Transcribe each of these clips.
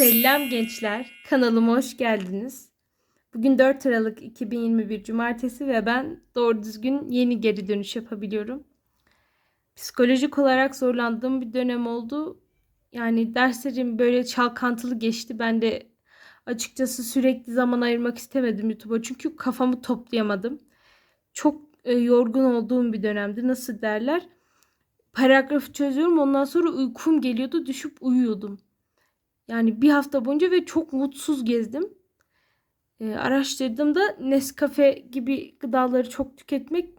Selam gençler, kanalıma hoş geldiniz. Bugün 4 Aralık 2021 Cumartesi ve ben doğru düzgün yeni geri dönüş yapabiliyorum. Psikolojik olarak zorlandığım bir dönem oldu. Yani derslerim böyle çalkantılı geçti. Ben de açıkçası sürekli zaman ayırmak istemedim YouTube'a çünkü kafamı toplayamadım. Çok e, yorgun olduğum bir dönemdi. Nasıl derler? Paragrafı çözüyorum ondan sonra uykum geliyordu düşüp uyuyordum. Yani bir hafta boyunca ve çok mutsuz gezdim. E, araştırdığımda Nescafe gibi gıdaları çok tüketmek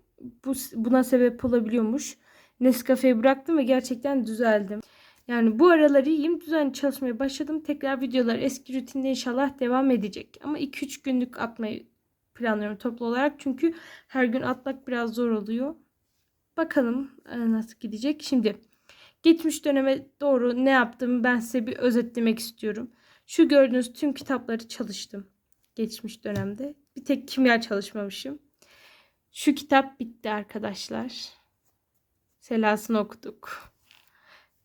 bu, buna sebep olabiliyormuş. Nescafe'yi bıraktım ve gerçekten düzeldim. Yani bu aralar iyiyim. Düzenli çalışmaya başladım. Tekrar videolar eski rutinde inşallah devam edecek. Ama 2-3 günlük atmayı planlıyorum toplu olarak. Çünkü her gün atmak biraz zor oluyor. Bakalım e, nasıl gidecek. Şimdi geçmiş döneme doğru ne yaptığımı ben size bir özetlemek istiyorum. Şu gördüğünüz tüm kitapları çalıştım. Geçmiş dönemde. Bir tek kimya çalışmamışım. Şu kitap bitti arkadaşlar. Selasını okuduk.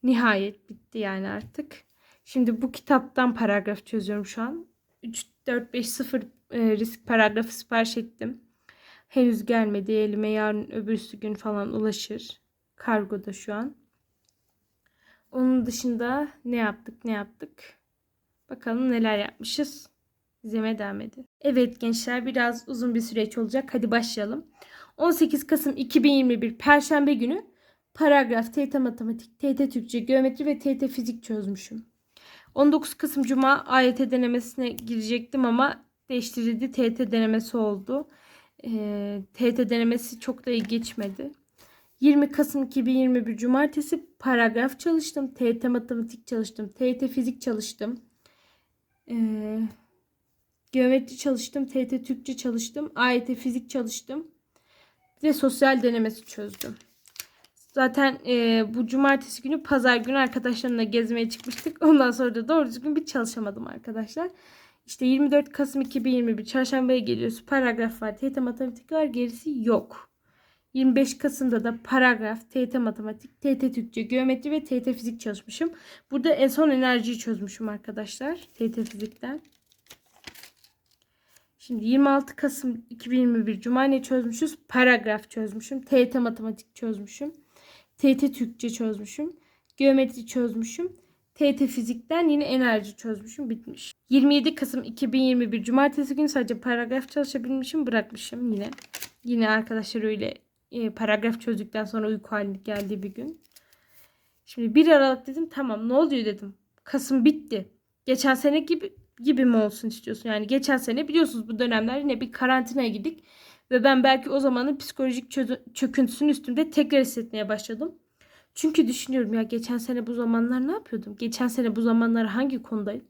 Nihayet bitti yani artık. Şimdi bu kitaptan paragraf çözüyorum şu an. 3, 4, 5, 0 risk paragrafı sipariş ettim. Henüz gelmedi. Elime yarın öbürsü gün falan ulaşır. Kargoda şu an. Onun dışında ne yaptık ne yaptık. Bakalım neler yapmışız. İzlemeye devam edin. Evet gençler biraz uzun bir süreç olacak. Hadi başlayalım. 18 Kasım 2021 Perşembe günü paragraf, TET Matematik, TET Türkçe, Geometri ve TET Fizik çözmüşüm. 19 Kasım Cuma AYT denemesine girecektim ama değiştirildi. TET denemesi oldu. E, TET denemesi çok da iyi geçmedi. 20 Kasım 2021 Cumartesi paragraf çalıştım. TET matematik çalıştım. TET fizik çalıştım. Ee, geometri çalıştım. TET Türkçe çalıştım. AYT fizik çalıştım. Ve sosyal denemesi çözdüm. Zaten e, bu cumartesi günü pazar günü arkadaşlarımla gezmeye çıkmıştık. Ondan sonra da doğru düzgün bir çalışamadım arkadaşlar. İşte 24 Kasım 2021 çarşambaya geliyoruz. Paragraf var. TET matematik var. Gerisi yok. 25 Kasım'da da paragraf, TET matematik, TET Türkçe, geometri ve TET fizik çalışmışım. Burada en son enerjiyi çözmüşüm arkadaşlar. TET fizikten. Şimdi 26 Kasım 2021 Cuma ne çözmüşüz? Paragraf çözmüşüm. TET matematik çözmüşüm. TET Türkçe çözmüşüm. Geometri çözmüşüm. TET fizikten yine enerji çözmüşüm. Bitmiş. 27 Kasım 2021 Cumartesi günü sadece paragraf çalışabilmişim. Bırakmışım yine. Yine arkadaşlar öyle e, paragraf çözdükten sonra uyku haline geldiği bir gün. Şimdi 1 Aralık dedim tamam ne oluyor dedim. Kasım bitti. Geçen sene gibi gibi mi olsun istiyorsun? Yani geçen sene biliyorsunuz bu dönemler yine bir karantinaya girdik. Ve ben belki o zamanın psikolojik çöküntüsünün üstünde tekrar hissetmeye başladım. Çünkü düşünüyorum ya geçen sene bu zamanlar ne yapıyordum? Geçen sene bu zamanlar hangi konudayım?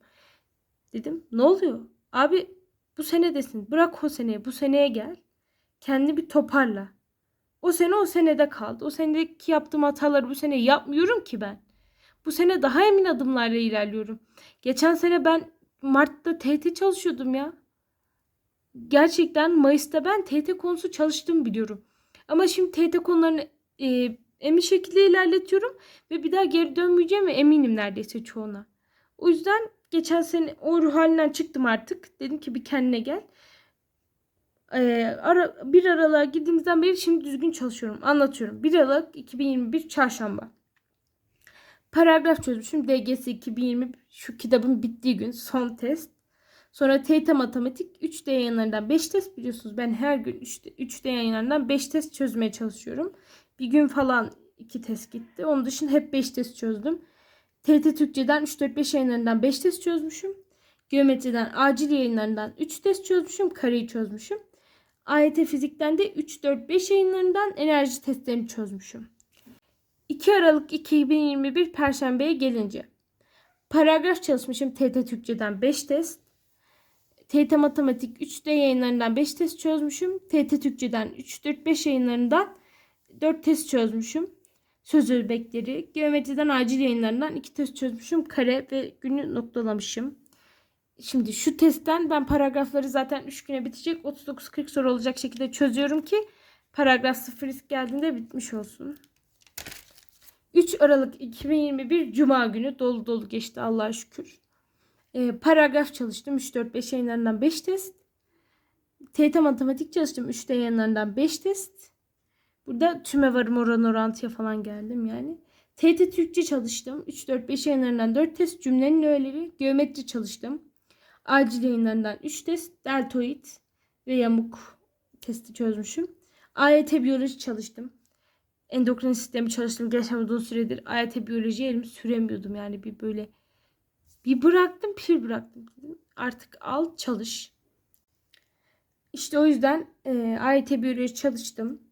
Dedim ne oluyor? Abi bu senedesin. Bırak o seneye. Bu seneye gel. Kendini bir toparla. O sene o senede kaldı. O senedeki yaptığım hataları bu sene yapmıyorum ki ben. Bu sene daha emin adımlarla ilerliyorum. Geçen sene ben Mart'ta TT çalışıyordum ya. Gerçekten Mayıs'ta ben TT konusu çalıştım biliyorum. Ama şimdi TT konularını e, emin şekilde ilerletiyorum ve bir daha geri dönmeyeceğim ve eminim neredeyse çoğuna. O yüzden geçen sene o ruh halinden çıktım artık. Dedim ki bir kendine gel e, ara, 1 Aralık'a girdiğimizden beri şimdi düzgün çalışıyorum. Anlatıyorum. 1 Aralık 2021 Çarşamba. Paragraf çözmüşüm. DGS 2020 şu kitabın bittiği gün son test. Sonra TYT Matematik 3D yayınlarından 5 test biliyorsunuz. Ben her gün 3D yayınlarından 5 test çözmeye çalışıyorum. Bir gün falan 2 test gitti. Onun dışında hep 5 test çözdüm. TT Türkçe'den 3-4-5 yayınlarından 5 test çözmüşüm. Geometriden acil yayınlarından 3 test çözmüşüm. Kareyi çözmüşüm. AYT fizikten de 3, 4, 5 yayınlarından enerji testlerini çözmüşüm. 2 Aralık 2021 Perşembe'ye gelince paragraf çalışmışım TT Türkçe'den 5 test. TT Matematik 3D yayınlarından 5 test çözmüşüm. TT Türkçe'den 3, 4, 5 yayınlarından 4 test çözmüşüm. Söz öbekleri, geometriden acil yayınlarından 2 test çözmüşüm. Kare ve günü noktalamışım. Şimdi şu testten ben paragrafları zaten 3 güne bitecek. 39-40 soru olacak şekilde çözüyorum ki paragraf 0 risk geldiğinde bitmiş olsun. 3 Aralık 2021 Cuma günü dolu dolu geçti Allah'a şükür. E, paragraf çalıştım. 3, 4, 5 yayınlarından 5 test. TYT matematik çalıştım. 3 yayınlarından 5 test. Burada tüme varım oran orantıya falan geldim yani. TYT Türkçe çalıştım. 3, 4, 5 yayınlarından 4 test. Cümlenin öğeleri. Geometri çalıştım. Acil yayınlarından 3 test. Deltoid ve yamuk testi çözmüşüm. AYT biyoloji çalıştım. Endokrin sistemi çalıştım. Geçen uzun süredir AYT biyoloji elimi süremiyordum. Yani bir böyle bir bıraktım pir bıraktım. Artık al çalış. İşte o yüzden e, AYT biyoloji çalıştım.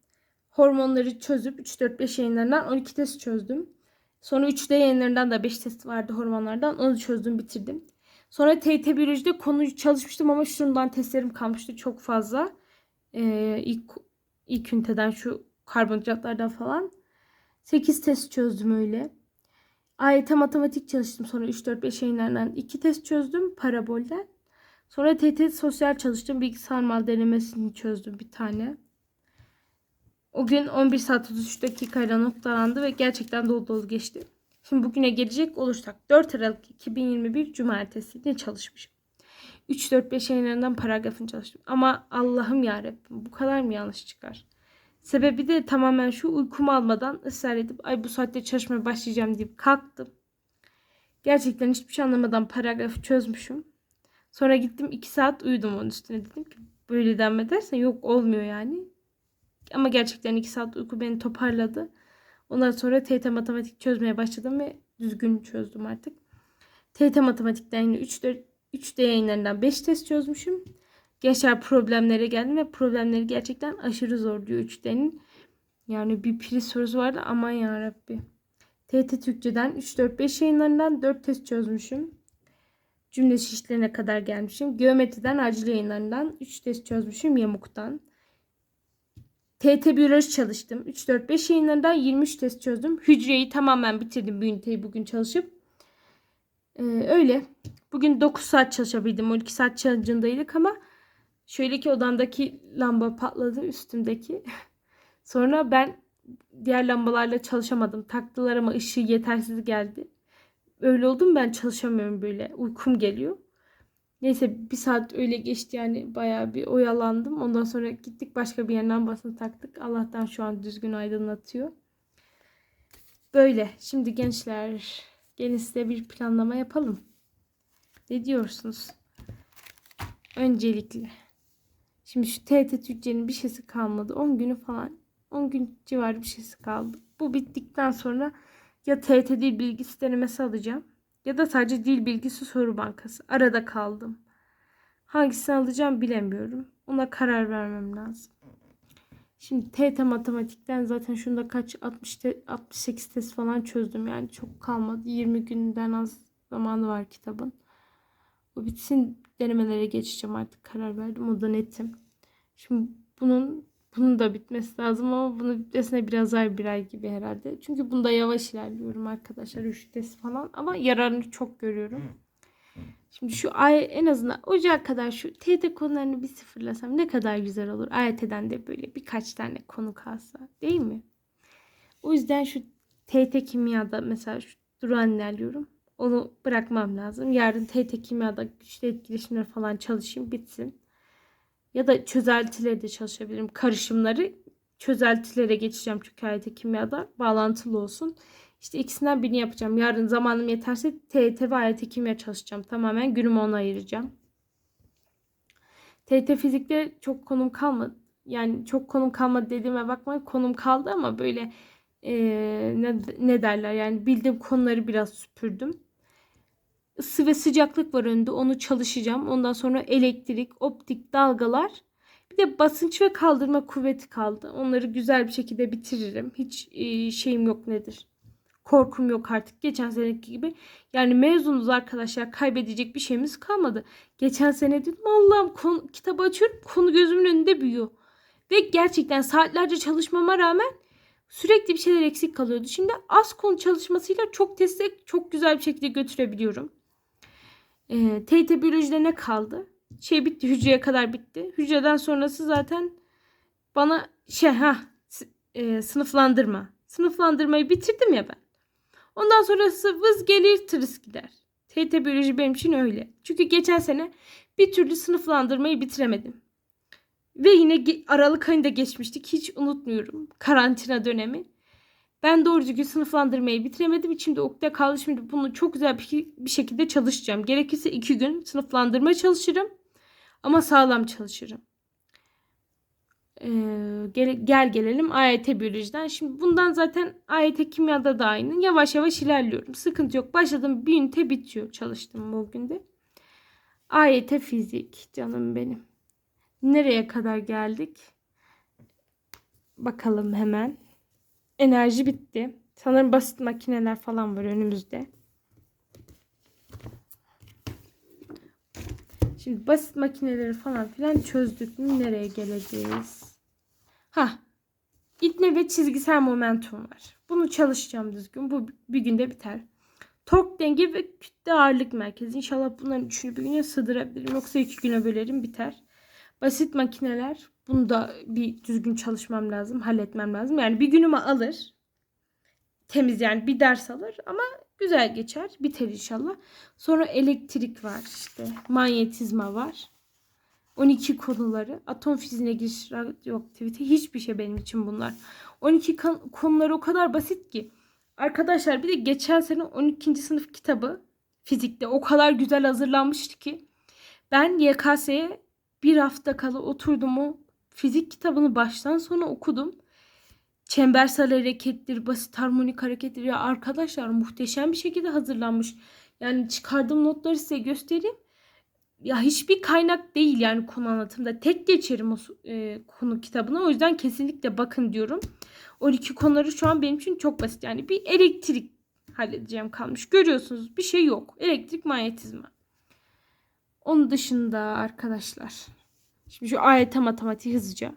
Hormonları çözüp 3-4-5 yayınlarından 12 test çözdüm. Sonra 3D yayınlarından da 5 test vardı hormonlardan. Onu çözdüm bitirdim. Sonra TYT biyolojide konuyu çalışmıştım ama şundan testlerim kalmıştı çok fazla. Ee, ilk, ilk üniteden şu karbonhidratlardan falan. 8 test çözdüm öyle. AYT matematik çalıştım. Sonra 3-4-5 yayınlarından 2 test çözdüm parabolden. Sonra TT sosyal çalıştım. Bilgisayar mal denemesini çözdüm bir tane. O gün 11 saat 33 dakikayla noktalandı ve gerçekten dolu dolu geçti. Şimdi bugüne gelecek olursak 4 Aralık 2021 Cumartesi ne çalışmışım? 3-4-5 yayınlarından paragrafını çalıştım. Ama Allah'ım yarabbim bu kadar mı yanlış çıkar? Sebebi de tamamen şu uykumu almadan ısrar edip ay bu saatte çalışmaya başlayacağım deyip kalktım. Gerçekten hiçbir şey anlamadan paragrafı çözmüşüm. Sonra gittim 2 saat uyudum onun üstüne. Dedim ki böyle devam edersen yok olmuyor yani. Ama gerçekten 2 saat uyku beni toparladı. Ondan sonra TYT matematik çözmeye başladım ve düzgün çözdüm artık. TYT matematikten yine 3 3D yayınlarından 5 test çözmüşüm. Gençler problemlere geldim ve problemleri gerçekten aşırı zor diyor 3D'nin. Yani bir priz sorusu vardı aman yarabbi. TYT Türkçeden 3-4-5 yayınlarından 4 test çözmüşüm. Cümle şişlerine kadar gelmişim. Geometriden acil yayınlarından 3 test çözmüşüm yamuktan. TT biyoloji çalıştım. 3-4-5 yayınlarından 23 test çözdüm. Hücreyi tamamen bitirdim bir üniteyi bugün çalışıp. Ee, öyle. Bugün 9 saat çalışabildim. 12 saat challenge'ındaydık ama şöyle ki odamdaki lamba patladı üstümdeki. Sonra ben diğer lambalarla çalışamadım. Taktılar ama ışığı yetersiz geldi. Öyle oldum ben çalışamıyorum böyle. Uykum geliyor. Neyse bir saat öyle geçti yani bayağı bir oyalandım. Ondan sonra gittik başka bir yerden basını taktık. Allah'tan şu an düzgün aydınlatıyor. Böyle. Şimdi gençler gelin size bir planlama yapalım. Ne diyorsunuz? Öncelikle. Şimdi şu TET Türkçenin bir şeysi kalmadı. 10 günü falan. 10 gün civarı bir şeysi kaldı. Bu bittikten sonra ya TET dil bilgisi denemesi alacağım. Ya da sadece dil bilgisi soru bankası. Arada kaldım. Hangisini alacağım bilemiyorum. Ona karar vermem lazım. Şimdi TET matematikten zaten şunda kaç 60 te, 68 test falan çözdüm. Yani çok kalmadı. 20 günden az zamanı var kitabın. O bitsin denemelere geçeceğim artık karar verdim. O da netim. Şimdi bunun bunun da bitmesi lazım ama bunu bitmesine biraz ay bir ay gibi herhalde. Çünkü bunda yavaş ilerliyorum arkadaşlar. 3 test falan ama yararını çok görüyorum. Şimdi şu ay en azından ocağa kadar şu TYT konularını bir sıfırlasam ne kadar güzel olur. AYT'den de böyle birkaç tane konu kalsa değil mi? O yüzden şu TYT kimyada mesela şu duran ilerliyorum. Onu bırakmam lazım. Yarın TYT kimyada güçlü etkileşimler falan çalışayım bitsin. Ya da çözeltileri de çalışabilirim. Karışımları çözeltilere geçeceğim çünkü AYT kimyada bağlantılı olsun. İşte ikisinden birini yapacağım. Yarın zamanım yeterse TET ve AYT kimya çalışacağım. Tamamen günümü ona ayıracağım. TET fizikte çok konum kalmadı. Yani çok konum kalmadı dediğime bakmayın. Konum kaldı ama böyle ee, ne, ne derler yani bildiğim konuları biraz süpürdüm. Isı ve sıcaklık var önünde. Onu çalışacağım. Ondan sonra elektrik, optik dalgalar. Bir de basınç ve kaldırma kuvveti kaldı. Onları güzel bir şekilde bitiririm. Hiç e, şeyim yok nedir korkum yok artık. Geçen seneki gibi. Yani mezunuz arkadaşlar. Kaybedecek bir şeyimiz kalmadı. Geçen sene dedim Allah'ım konu, kitabı açıyorum. Konu gözümün önünde büyüyor. Ve gerçekten saatlerce çalışmama rağmen sürekli bir şeyler eksik kalıyordu. Şimdi az konu çalışmasıyla çok teste çok güzel bir şekilde götürebiliyorum. E, TYT biyolojide ne kaldı? Şey bitti. Hücreye kadar bitti. Hücreden sonrası zaten bana şey ha e, sınıflandırma. Sınıflandırmayı bitirdim ya ben. Ondan sonrası vız gelir tırıs gider. TYT biyoloji benim için öyle. Çünkü geçen sene bir türlü sınıflandırmayı bitiremedim. Ve yine Aralık ayında geçmiştik. Hiç unutmuyorum. Karantina dönemi. Ben doğru düzgün sınıflandırmayı bitiremedim. İçimde ukde kaldı. Şimdi bunu çok güzel bir, bir şekilde çalışacağım. Gerekirse iki gün sınıflandırma çalışırım. Ama sağlam çalışırım. Ee, gel, gel gelelim AYT biyolojiden. Şimdi bundan zaten AYT kimyada da aynı. Yavaş yavaş ilerliyorum. Sıkıntı yok. Başladım bir ünite bitiyor. Çalıştım bugün de. AYT fizik canım benim. Nereye kadar geldik? Bakalım hemen. Enerji bitti. Sanırım basit makineler falan var önümüzde. Şimdi basit makineleri falan filan çözdük mü nereye geleceğiz? Ha, itme ve çizgisel momentum var. Bunu çalışacağım düzgün. Bu bir günde biter. Tork denge ve kütle ağırlık merkezi. İnşallah bunların üçünü bir güne sığdırabilirim. Yoksa iki güne bölerim biter. Basit makineler. Bunu da bir düzgün çalışmam lazım. Halletmem lazım. Yani bir günümü alır. Temiz yani bir ders alır ama güzel geçer. Biter inşallah. Sonra elektrik var işte. Manyetizma var. 12 konuları. Atom fiziğine giriş, radyoaktivite hiçbir şey benim için bunlar. 12 kan- konuları o kadar basit ki. Arkadaşlar bir de geçen sene 12. sınıf kitabı fizikte o kadar güzel hazırlanmıştı ki. Ben YKS'ye bir hafta kala oturdum o fizik kitabını baştan sona okudum. Çembersel harekettir, basit harmonik harekettir ya arkadaşlar muhteşem bir şekilde hazırlanmış. Yani çıkardığım notları size göstereyim. Ya hiçbir kaynak değil yani konu anlatımda. Tek geçerim o e, konu kitabına. O yüzden kesinlikle bakın diyorum. 12 konuları şu an benim için çok basit. Yani bir elektrik halledeceğim kalmış. Görüyorsunuz bir şey yok. Elektrik manyetizma. Onun dışında arkadaşlar. Şimdi şu AYT matematiği hızlıca.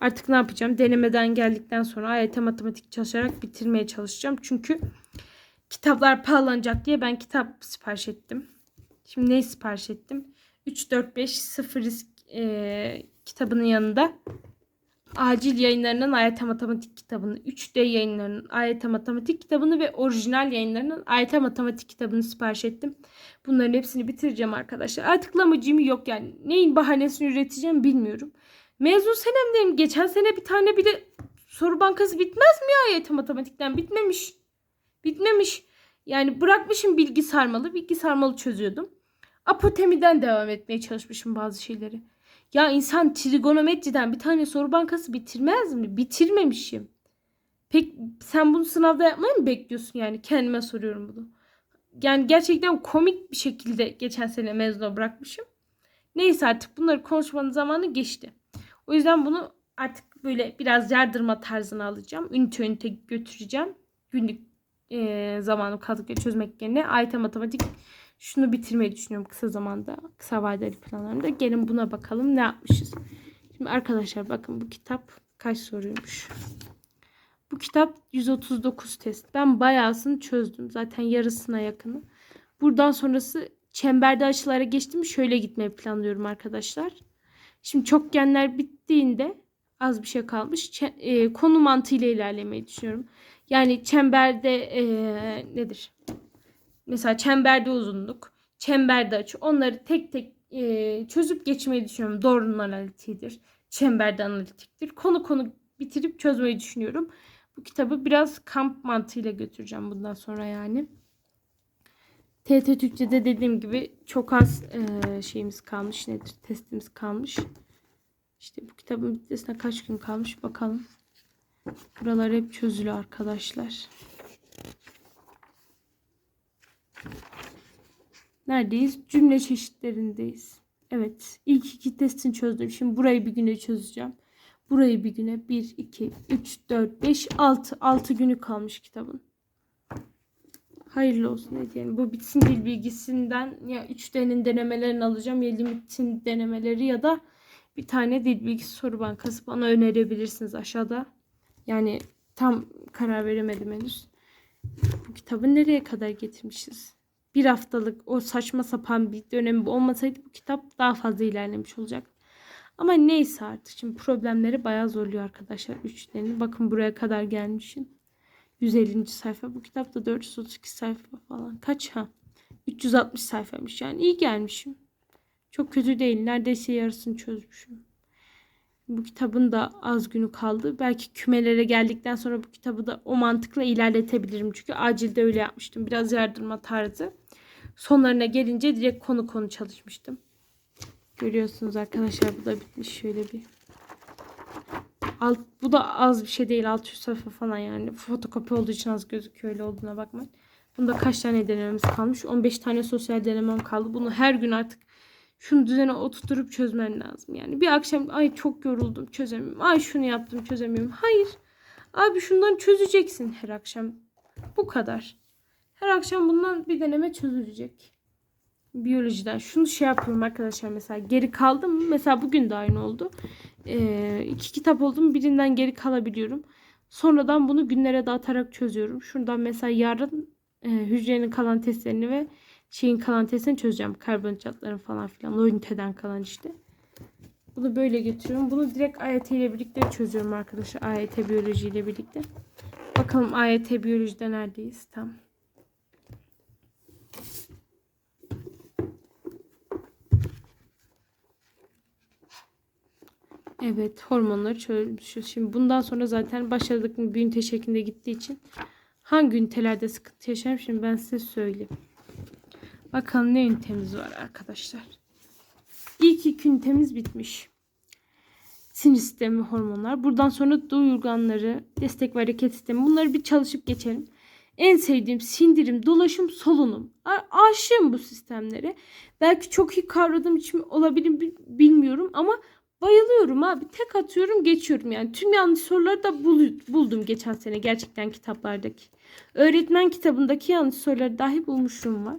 Artık ne yapacağım? Denemeden geldikten sonra AYT matematik çalışarak bitirmeye çalışacağım. Çünkü kitaplar pahalanacak diye ben kitap sipariş ettim. Şimdi ne sipariş ettim? 3, 4, 5, 0 risk e, kitabının yanında acil yayınlarının AYT matematik kitabını, 3D yayınlarının AYT matematik kitabını ve orijinal yayınlarının AYT matematik kitabını sipariş ettim. Bunların hepsini bitireceğim arkadaşlar. Artık lamıcım yok yani. Neyin bahanesini üreteceğim bilmiyorum. Mezun senemdeyim. Geçen sene bir tane bile soru bankası bitmez mi ya AYT matematikten? Bitmemiş. Bitmemiş. Yani bırakmışım bilgi sarmalı. Bilgi sarmalı çözüyordum. Apotemiden devam etmeye çalışmışım bazı şeyleri. Ya insan trigonometriden bir tane soru bankası bitirmez mi? Bitirmemişim. Pek sen bunu sınavda yapmayı mı bekliyorsun yani? Kendime soruyorum bunu. Yani gerçekten komik bir şekilde geçen sene mezuna bırakmışım. Neyse artık bunları konuşmanın zamanı geçti. O yüzden bunu artık böyle biraz yardırma tarzına alacağım. Ünite ünite götüreceğim. Günlük e, zamanı kaldıkça çözmek yerine AYT matematik şunu bitirmeyi düşünüyorum kısa zamanda. Kısa vadeli planlarımda. Gelin buna bakalım ne yapmışız. Şimdi arkadaşlar bakın bu kitap kaç soruymuş. Bu kitap 139 test. Ben bayağısını çözdüm. Zaten yarısına yakını. Buradan sonrası çemberde açılara geçtim. Şöyle gitmeyi planlıyorum arkadaşlar. Şimdi çokgenler bittiğinde az bir şey kalmış. E, konu mantığıyla ilerlemeyi düşünüyorum. Yani çemberde e, nedir? Mesela çemberde uzunluk, çemberde açı. Onları tek tek e, çözüp geçmeyi düşünüyorum. Doğrunun analitiğidir. Çemberde analitiktir. Konu konu bitirip çözmeyi düşünüyorum. Bu kitabı biraz kamp mantığıyla götüreceğim bundan sonra yani. TT Türkçe'de dediğim gibi çok az e, şeyimiz kalmış. Nedir? Testimiz kalmış. İşte bu kitabın bitmesine kaç gün kalmış bakalım. Buralar hep çözülü arkadaşlar. Neredeyiz? Cümle çeşitlerindeyiz. Evet. İlk iki testini çözdüm. Şimdi burayı bir güne çözeceğim. Burayı bir güne 1, 2, 3, 4, 5, 6. 6 günü kalmış kitabın. Hayırlı olsun ne diyelim. Bu bitsin dil bilgisinden ya 3D'nin denemelerini alacağım ya limitin denemeleri ya da bir tane dil bilgisi soru bankası bana önerebilirsiniz aşağıda. Yani tam karar veremedim henüz. Bu kitabı nereye kadar getirmişiz? Bir haftalık o saçma sapan bir dönemi olmasaydı bu kitap daha fazla ilerlemiş olacak. Ama neyse artık şimdi problemleri bayağı zorluyor arkadaşlar. Üçlerini. Bakın buraya kadar gelmişim. 150. sayfa. Bu kitapta 432 sayfa falan. Kaç ha? 360 sayfaymış yani iyi gelmişim. Çok kötü değil. Neredeyse yarısını çözmüşüm. Bu kitabın da az günü kaldı. Belki kümelere geldikten sonra bu kitabı da o mantıkla ilerletebilirim. Çünkü acilde öyle yapmıştım. Biraz yardırma tarzı. Sonlarına gelince direkt konu konu çalışmıştım. Görüyorsunuz arkadaşlar bu da bitmiş şöyle bir. Alt, bu da az bir şey değil. 600 sayfa falan yani. Fotokopi olduğu için az gözüküyor öyle olduğuna bakmayın. Bunda kaç tane denememiz kalmış? 15 tane sosyal denemem kaldı. Bunu her gün artık şunu düzene oturtup çözmen lazım. Yani bir akşam ay çok yoruldum çözemiyorum. Ay şunu yaptım çözemiyorum. Hayır. Abi şundan çözeceksin her akşam. Bu kadar. Her akşam bundan bir deneme çözülecek. Biyolojiden. Şunu şey yapıyorum arkadaşlar mesela geri kaldım? Mesela bugün de aynı oldu. Ee, iki kitap oldu mu birinden geri kalabiliyorum. Sonradan bunu günlere dağıtarak çözüyorum. Şuradan mesela yarın e, hücrenin kalan testlerini ve şeyin kalan testini çözeceğim. Karbonhidratların falan filan. O üniteden kalan işte. Bunu böyle getiriyorum. Bunu direkt AYT ile birlikte çözüyorum arkadaşlar. AYT biyoloji ile birlikte. Bakalım AYT biyolojide neredeyiz? Tam. Evet hormonları çözmüşüz. Şimdi bundan sonra zaten başladık mı bir ünite şeklinde gittiği için hangi ünitelerde sıkıntı yaşarım şimdi ben size söyleyeyim. Bakalım ne ünitemiz var arkadaşlar. İlk iki ünitemiz bitmiş. Sinir sistemi hormonlar. Buradan sonra duyu organları, destek ve hareket sistemi. Bunları bir çalışıp geçelim. En sevdiğim sindirim, dolaşım, solunum. A- aşığım bu sistemlere. Belki çok iyi kavradığım için olabilir bi- bilmiyorum ama bayılıyorum abi. Tek atıyorum geçiyorum yani. Tüm yanlış soruları da bul- buldum geçen sene gerçekten kitaplardaki. Öğretmen kitabındaki yanlış soruları dahi bulmuşum var.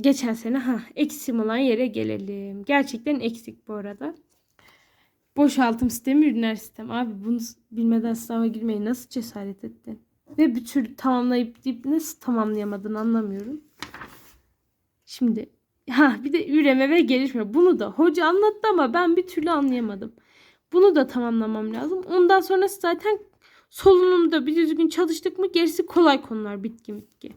Geçen sene ha eksiğim olan yere gelelim. Gerçekten eksik bu arada. Boşaltım sistemi, üriner sistem. Abi bunu bilmeden sınava girmeyi nasıl cesaret ettin? Ve bir türlü tamamlayıp deyip nasıl tamamlayamadın anlamıyorum. Şimdi ha bir de üreme ve gelişme. Bunu da hoca anlattı ama ben bir türlü anlayamadım. Bunu da tamamlamam lazım. Ondan sonrası zaten solunumda bir düzgün çalıştık mı gerisi kolay konular bitki bitki.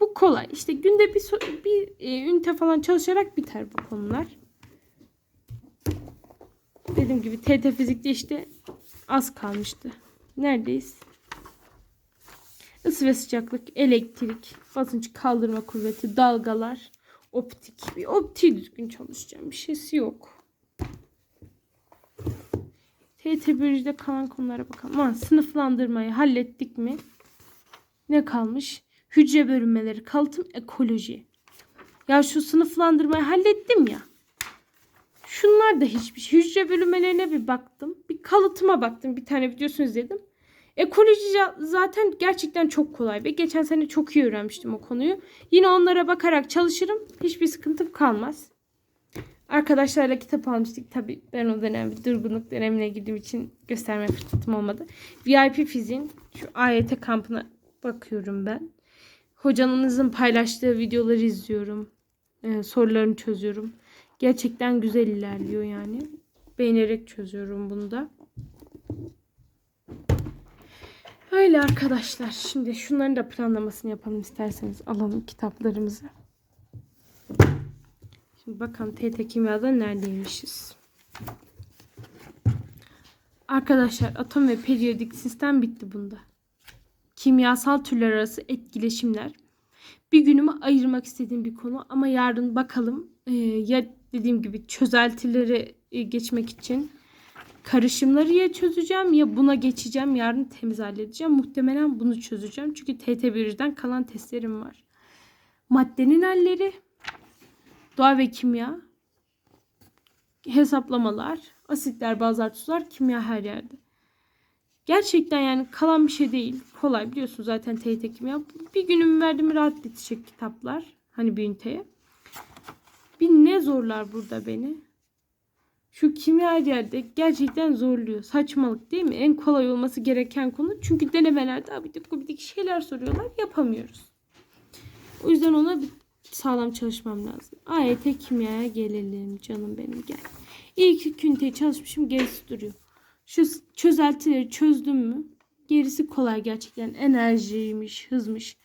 Bu kolay. İşte günde bir, bir e, ünite falan çalışarak biter bu konular. Dediğim gibi TT fizikte işte az kalmıştı. Neredeyiz? Isı ve sıcaklık, elektrik, basınç kaldırma kuvveti, dalgalar, optik. Bir optiği düzgün çalışacağım. Bir şeysi yok. TT biyolojide kalan konulara bakalım. Ha, sınıflandırmayı hallettik mi? Ne kalmış? Hücre bölünmeleri, kalıtım, ekoloji. Ya şu sınıflandırmayı hallettim ya. Şunlar da hiçbir şey. Hücre bölünmelerine bir baktım. Bir kalıtıma baktım. Bir tane videosunu izledim. Ekoloji za- zaten gerçekten çok kolay ve geçen sene çok iyi öğrenmiştim o konuyu. Yine onlara bakarak çalışırım. Hiçbir sıkıntım kalmaz. Arkadaşlarla kitap almıştık. Tabi ben o dönem durgunluk dönemine girdiğim için gösterme fırsatım olmadı. VIP fiziğin şu AYT kampına bakıyorum ben. Hocanızın paylaştığı videoları izliyorum. Ee, sorularını çözüyorum. Gerçekten güzel ilerliyor yani. Beğenerek çözüyorum bunu da. Öyle arkadaşlar. Şimdi şunların da planlamasını yapalım isterseniz. Alalım kitaplarımızı. Şimdi bakalım TT Kimya'da neredeymişiz. Arkadaşlar atom ve periyodik sistem bitti bunda. Kimyasal türler arası etkileşimler. Bir günümü ayırmak istediğim bir konu ama yarın bakalım Ee, ya dediğim gibi çözeltileri e, geçmek için karışımları ya çözeceğim ya buna geçeceğim. Yarın temiz halledeceğim. Muhtemelen bunu çözeceğim. Çünkü TT1'den kalan testlerim var. Maddenin halleri, doğa ve kimya, hesaplamalar, asitler, bazılar, tuzlar, kimya her yerde. Gerçekten yani kalan bir şey değil. Kolay biliyorsun zaten TYT kimya. Bir günümü verdim rahat bitecek kitaplar. Hani bir üniteye. Bir ne zorlar burada beni. Şu kimya her yerde gerçekten zorluyor. Saçmalık değil mi? En kolay olması gereken konu. Çünkü denemelerde abidik gubidik şeyler soruyorlar. Yapamıyoruz. O yüzden ona bir sağlam çalışmam lazım. AYT kimyaya gelelim canım benim gel. İlk iki üniteyi çalışmışım gerisi duruyor. Şu çözeltileri çözdüm mü? Gerisi kolay gerçekten. Enerjiymiş, hızmış.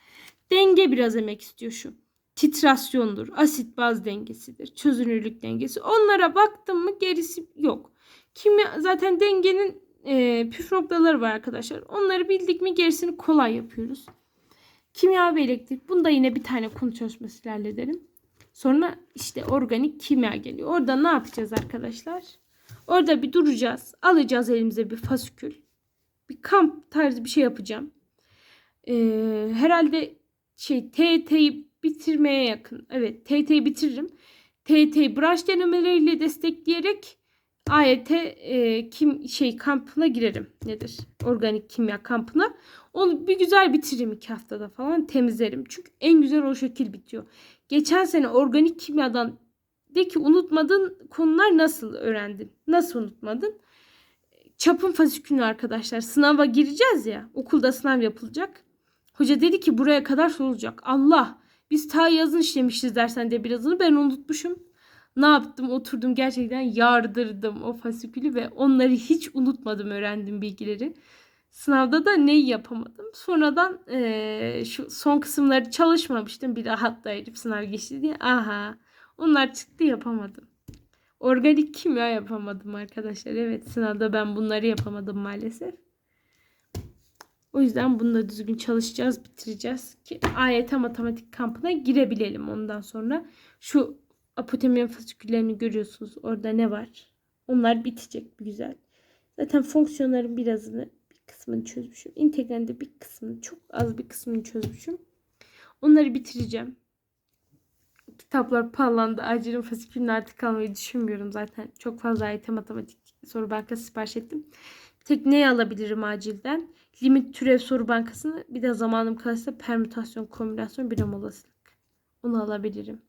Denge biraz emek istiyor şu. Titrasyondur, asit baz dengesidir, çözünürlük dengesi. Onlara baktım mı gerisi yok. Kimya zaten dengenin e, püf noktaları var arkadaşlar. Onları bildik mi gerisini kolay yapıyoruz. Kimya ve elektrik. Bunda yine bir tane konu çalışması hallederim. Sonra işte organik kimya geliyor. Orada ne yapacağız arkadaşlar? Orada bir duracağız. Alacağız elimize bir fasikül. Bir kamp tarzı bir şey yapacağım. Ee, herhalde şey TYT'yi bitirmeye yakın. Evet TYT'yi bitiririm. TYT'yi branş denemeleriyle destekleyerek AYT e, kim şey kampına girerim. Nedir? Organik kimya kampına. Onu bir güzel bitiririm iki haftada falan temizlerim. Çünkü en güzel o şekil bitiyor. Geçen sene organik kimyadan de ki unutmadın konular nasıl öğrendin? Nasıl unutmadın? Çapın fasikülünü arkadaşlar. Sınava gireceğiz ya. Okulda sınav yapılacak. Hoca dedi ki buraya kadar sorulacak. Allah biz ta yazın işlemişiz dersen de birazını ben unutmuşum. Ne yaptım? Oturdum gerçekten yardırdım o fasikülü ve onları hiç unutmadım öğrendim bilgileri. Sınavda da neyi yapamadım. Sonradan eee, şu son kısımları çalışmamıştım. Bir rahat da sınav geçti diye. Aha onlar çıktı yapamadım. Organik kimya yapamadım arkadaşlar. Evet sınavda ben bunları yapamadım maalesef. O yüzden bununla düzgün çalışacağız, bitireceğiz ki AYT matematik kampına girebilelim ondan sonra. Şu apotemiyon fasiküllerini görüyorsunuz. Orada ne var? Onlar bitecek güzel. Zaten fonksiyonların birazını bir kısmını çözmüşüm. İntegralin de bir kısmını çok az bir kısmını çözmüşüm. Onları bitireceğim. Kitaplar pahalandı. Acilin fasikülünü artık almayı düşünmüyorum zaten. Çok fazla AYT matematik soru bankası sipariş ettim. Tek neyi alabilirim acilden? Limit türev soru bankasını bir de zamanım kalırsa permütasyon, kombinasyon, binom olasılık. Onu alabilirim.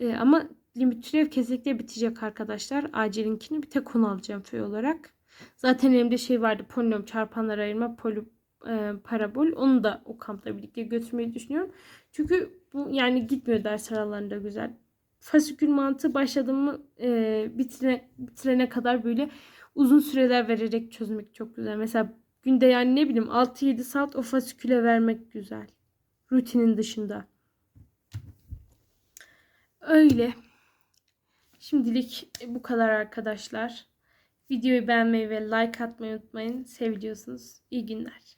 Ee, ama limit türev kesinlikle bitecek arkadaşlar. Acilinkini bir tek onu alacağım föy olarak. Zaten elimde şey vardı. Polinom çarpanlar ayırma, poli, e, parabol. Onu da o kampla birlikte götürmeyi düşünüyorum. Çünkü bu yani gitmiyor ders aralarında güzel. Fasikül mantığı başladığımı e, bitirene, bitirene kadar böyle uzun süreler vererek çözmek çok güzel. Mesela günde yani ne bileyim 6-7 saat o fasiküle vermek güzel. Rutinin dışında. Öyle. Şimdilik bu kadar arkadaşlar. Videoyu beğenmeyi ve like atmayı unutmayın. Seviliyorsunuz. İyi günler.